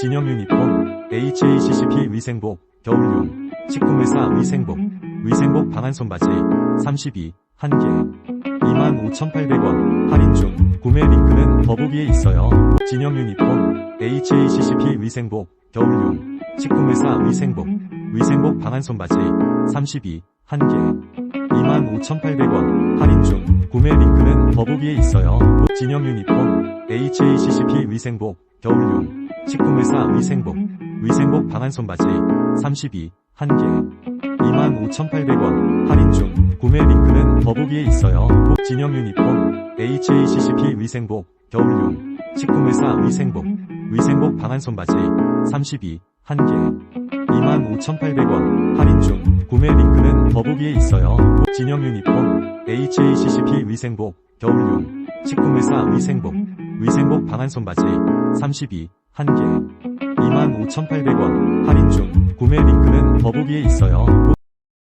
진영 유니폼, HACCP 위생복, 겨울용, 식품회사 위생복, 위생복 방한 손바지, 32, 1개, 25,800원, 할인 중, 구매 링크는 더보기에 있어요. 진영 유니폼, HACCP 위생복, 겨울용, 식품회사 위생복, 위생복 방한 손바지, 32, 1개, 25,800원, 할인 중, 구매 링크는 더보기에 있어요. 진영 유니폼, HACCP 위생복, 겨울용, 식품회사 위생복, 위생복 방한 손바지, 32, 1개, 25,800원, 할인 중, 구매 링크는 더보기에 있어요. 진영 유니폼, HACCP 위생복, 겨울용, 식품회사 위생복, 위생복 방한 손바지, 32, 1개, 25,800원, 할인 중, 구매 링크는 더보기에 있어요. 진영 유니폼, HACCP 위생복, 겨울용, 식품회사 위생복, 위생복 방한 손바지, 32, 1개, 25,800원, 할인 중, 구매 링크는 더보기에 있어요.